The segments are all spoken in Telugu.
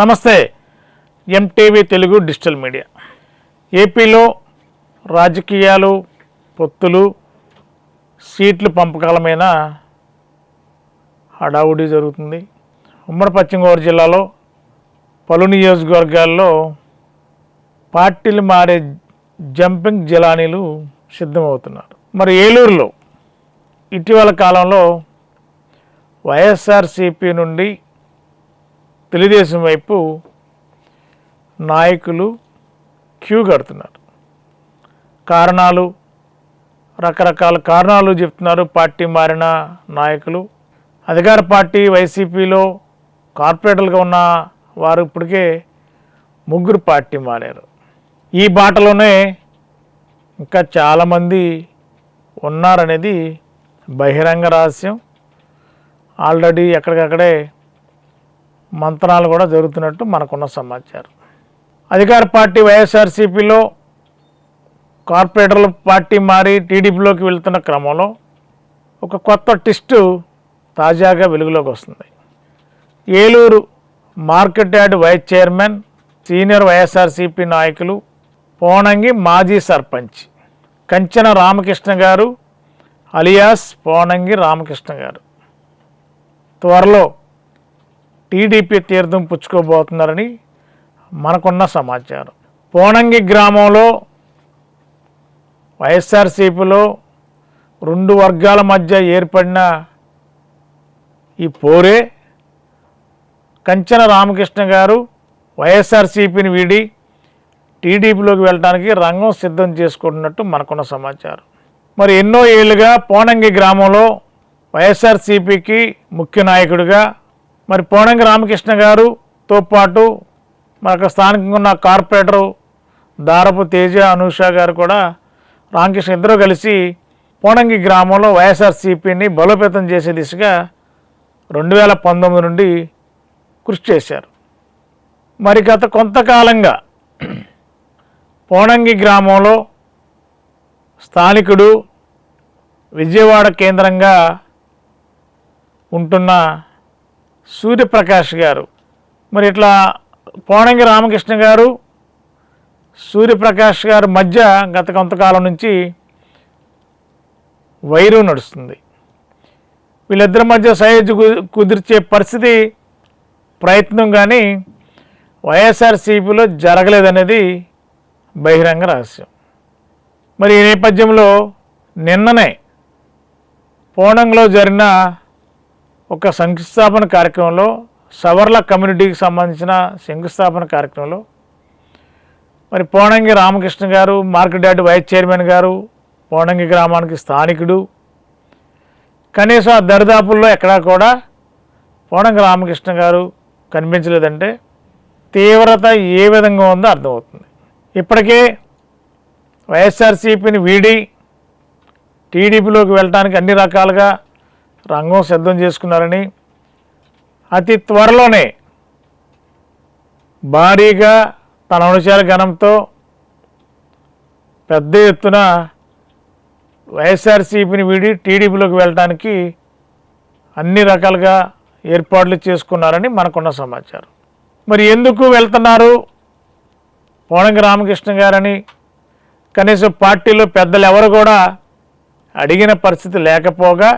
నమస్తే ఎంటీవీ తెలుగు డిజిటల్ మీడియా. ఏపీలో రాజకీయాలు పొత్తులు సీట్లు పంపకాల మీద హడావుడి జరుగుతుంది. ఉమ్మడి పశ్చిమ గోదావరి జిల్లాలో పలు నియోజకవర్గాల్లో పార్టీలు మారే జంపింగ్ జిలానీలు సిద్ధమవుతున్నారు. మరి ఏలూరులో ఇటీవల కాలంలో వైఎస్ఆర్సిపి నుండి తెలుగుదేశం వైపు నాయకులు క్యూ కడుతున్నారు. కారణాలు రకరకాల కారణాలు చెప్తున్నారు పార్టీ మారిన నాయకులు. అధికార పార్టీ వైసీపీలో కార్పొరేటర్లుగా ఉన్న వారు ఇప్పటికే ముగ్గురు పార్టీ మారారు. ఈ బాటలోనే ఇంకా చాలామంది ఉన్నారనేది బహిరంగ రహస్యం. ఆల్రెడీ ఎక్కడికక్కడే మంత్రాలు కూడా జరుగుతున్నట్టు మనకున్న సమాచారం. అధికార పార్టీ వైఎస్ఆర్సీపీలో కార్పొరేటర్ల పార్టీ మారి టీడీపీలోకి వెళ్తున్న క్రమంలో ఒక కొత్త టిస్టు తాజాగా వెలుగులోకి వస్తుంది. Eluru market yard vice chairman senior YSRCP నాయకులు పోనంగి మాజీ సర్పంచ్ కంచన రామకృష్ణ గారు అలియాస్ పోనంగి రామకృష్ణ గారు. త్వరలో టీడీపీ తీర్థం పుచ్చుకోబోతున్నారని మనకున్న సమాచారం. పోనంగి గ్రామంలో వైఎస్ఆర్సీపీలో రెండు వర్గాల మధ్య ఏర్పడిన ఈ పోరే కంచన రామకృష్ణ గారు వైఎస్ఆర్సీపీని వీడి టీడీపీలోకి వెళ్ళడానికి రంగం సిద్ధం చేసుకుంటున్నట్టు మనకున్న సమాచారం. మరి ఎన్నో ఏళ్ళుగా పోనంగి గ్రామంలో వైఎస్ఆర్సీపీకి ముఖ్య నాయకుడిగా మరి పోనంగి రామకృష్ణ గారుతో పాటు మనకు స్థానికంగా ఉన్న కార్పొరేటరు దారపు తేజ అనూష గారు కూడా రామకృష్ణ ఇద్దరు కలిసి పోనంగి గ్రామంలో వైఎస్ఆర్సీపీని బలోపేతం చేసే దిశగా రెండు వేల పంతొమ్మిది నుండి కృషి చేశారు. మరి గత కొంతకాలంగా పోనంగి గ్రామంలో స్థానికుడు విజయవాడ కేంద్రంగా ఉంటున్న సూర్యప్రకాష్ గారు. మరి ఇట్లా పోనంగి రామకృష్ణ గారు సూర్యప్రకాష్ గారి మధ్య గత కొంతకాలం నుంచి వైరు నడుస్తుంది. వీళ్ళిద్దరి మధ్య సయోధ్య కుదిర్చే పరిస్థితి ప్రయత్నం కానీ వైఎస్ఆర్సీపీలో జరగలేదనేది బహిరంగ రహస్యం. మరి ఈ నేపథ్యంలో నిన్ననే పోనంలో జరిగిన ఒక శంకుస్థాపన కార్యక్రమంలో సవర్ల కమ్యూనిటీకి సంబంధించిన శంకుస్థాపన కార్యక్రమంలో మరి పోనంగి రామకృష్ణ గారు మార్కెట్ యార్డ్ వైస్ చైర్మన్ గారు పోనంగి గ్రామానికి స్థానికుడు. కనీసం ఆ దరిదాపుల్లో ఎక్కడా కూడా పోనంగి రామకృష్ణ గారు కనిపించలేదంటే తీవ్రత ఏ విధంగా ఉందో అర్థమవుతుంది. ఇప్పటికే వైఎస్ఆర్సీపీని వీడి టీడీపీలోకి వెళ్ళటానికి అన్ని రకాలుగా రంగం సిద్ధం చేసుకున్నారని అతి త్వరలోనే భారీగా తన అనుచార గణంతో పెద్ద ఎత్తున వైఎస్ఆర్సీపీని వీడి టీడీపీలోకి వెళ్ళడానికి అన్ని రకాలుగా ఏర్పాట్లు చేసుకున్నారని మనకున్న సమాచారం. మరి ఎందుకు వెళ్తున్నారు? పోనంగి రామకృష్ణ గారని కనీసం పార్టీలో పెద్దలు ఎవరు కూడా అడిగిన పరిస్థితి లేకపోగా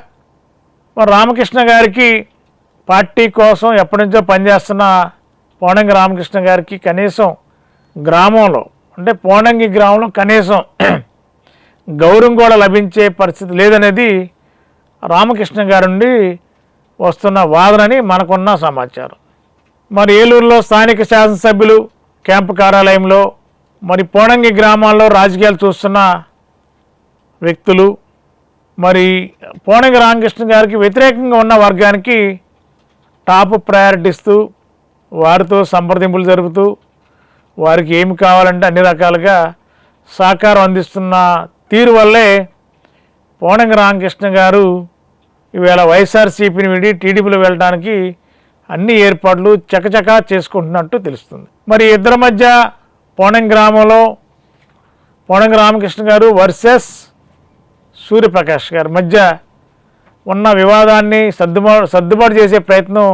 మరి రామకృష్ణ గారికి పార్టీ కోసం ఎప్పటి నుంచో పనిచేస్తున్న పోనంగి రామకృష్ణ గారికి కనీసం గ్రామంలో అంటే పోనంగి గ్రామంలో కనీసం గౌరవం కూడా లభించే పరిస్థితి లేదనేది రామకృష్ణ గారి నుండి వస్తున్న వాదనని మనకున్న సమాచారం. మరి ఏలూరులో స్థానిక శాసనసభ్యులు క్యాంపు కార్యాలయంలో మరి పోనంగి గ్రామాల్లో రాజకీయాలు చూస్తున్న వ్యక్తులు మరి పోనగి రామకృష్ణ గారికి వ్యతిరేకంగా ఉన్న వర్గానికి టాప్ ప్రయారిటీ ఇస్తూ వారితో సంప్రదింపులు జరుపుతూ వారికి ఏమి కావాలంటే అన్ని రకాలుగా సహకారం అందిస్తున్న తీరు వల్లే పోనంగి రామకృష్ణ గారు ఈవేళ వైఎస్ఆర్సీపీని విడి టీడీపీలో వెళ్ళడానికి అన్ని ఏర్పాట్లు చకచకా చేసుకుంటున్నట్టు తెలుస్తుంది. మరి ఇద్దరి మధ్య పోనం గ్రామంలో పోనంగి రామకృష్ణ గారు వర్సెస్ సూర్యప్రకాష్ గారి మధ్య ఉన్న వివాదాన్ని సర్దుబా సర్దుబాటు చేసే ప్రయత్నం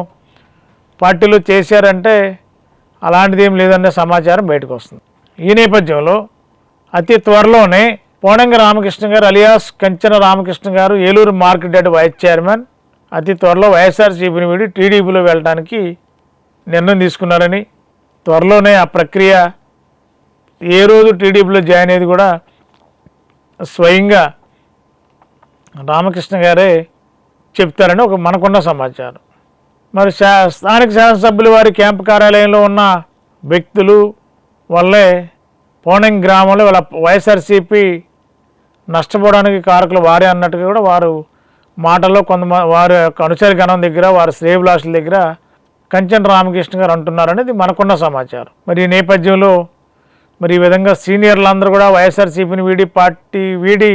పార్టీలో చేశారంటే అలాంటిది ఏం లేదనే సమాచారం బయటకు వస్తుంది. ఈ నేపథ్యంలో అతి త్వరలోనే పోనంగ రామకృష్ణ గారు alias Kanchana Ramakrishna garu Eluru market yard vice chairman అతి త్వరలో వైఎస్ఆర్సీపీని వీడి టీడీపీలో వెళ్ళడానికి నిర్ణయం తీసుకున్నారని త్వరలోనే ఆ ప్రక్రియ ఏ రోజు టీడీపీలో జాయిన్ అయ్యేది కూడా స్వయంగా రామకృష్ణ గారే చెప్తారని ఒక మనకున్న సమాచారం. మరి శా స్థానిక శాసనసభ్యులు వారి క్యాంపు కార్యాలయంలో ఉన్న వ్యక్తులు వల్లే పోనింగ్ గ్రామంలో వాళ్ళ వైఎస్ఆర్సీపీ నష్టపోవడానికి కారకులు వారే అన్నట్టుగా కూడా వారు మాటల్లో కొంతమంది వారి యొక్క అనుచరి గణం దగ్గర వారి శ్రేయభిలాషుల దగ్గర కంచన్ రామకృష్ణ గారు అంటున్నారనేది మనకున్న సమాచారం. మరి ఈ నేపథ్యంలో మరి ఈ విధంగా సీనియర్లు అందరూ కూడా వైఎస్ఆర్సీపీని వీడి పార్టీ వీడి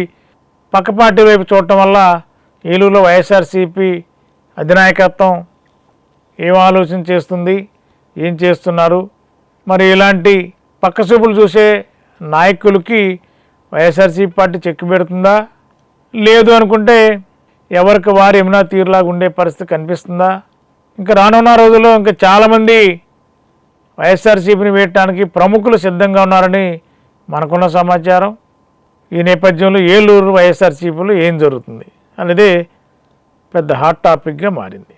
పక్క పార్టీ వైపు చూడటం వల్ల ఏలూరులో వైఎస్ఆర్సీపీ అధినాయకత్వం ఏం ఆలోచన చేస్తుంది? ఏం చేస్తున్నారు? మరి ఇలాంటి పక్క చూసే నాయకులకి వైఎస్ఆర్సీపీ పార్టీ చెక్కు పెడుతుందా? లేదు అనుకుంటే ఎవరికి వారు ఏమైనా తీరులాగా ఉండే పరిస్థితి కనిపిస్తుందా? ఇంకా రానున్న రోజుల్లో ఇంకా చాలామంది వైఎస్ఆర్సీపీని వేయటానికి ప్రముఖులు సిద్ధంగా ఉన్నారని మనకున్న సమాచారం. ఈ నేపథ్యంలో ఏలూరు వైఎస్ఆర్సీపీలో ఏం జరుగుతుంది అనేది పెద్ద హాట్ టాపిక్గా మారింది.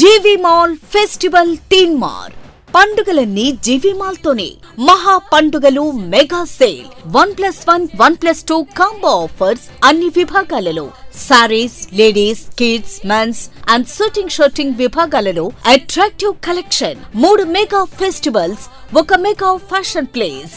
జీవి మాల్ ఫెస్టివల్ థీమ్ మార్. పండుగలన్నీ జీవి మాల్ తోనే మహా పండుగలు mega sale. One plus one one plus two combo offers అన్ని విభాగాలలో. Saris ladies kids mens and shooting విభాగాలలో అట్రాక్టివ్ కలెక్షన్. మూడు మెగా ఫెస్టివల్స్ ఒక mega fashion place.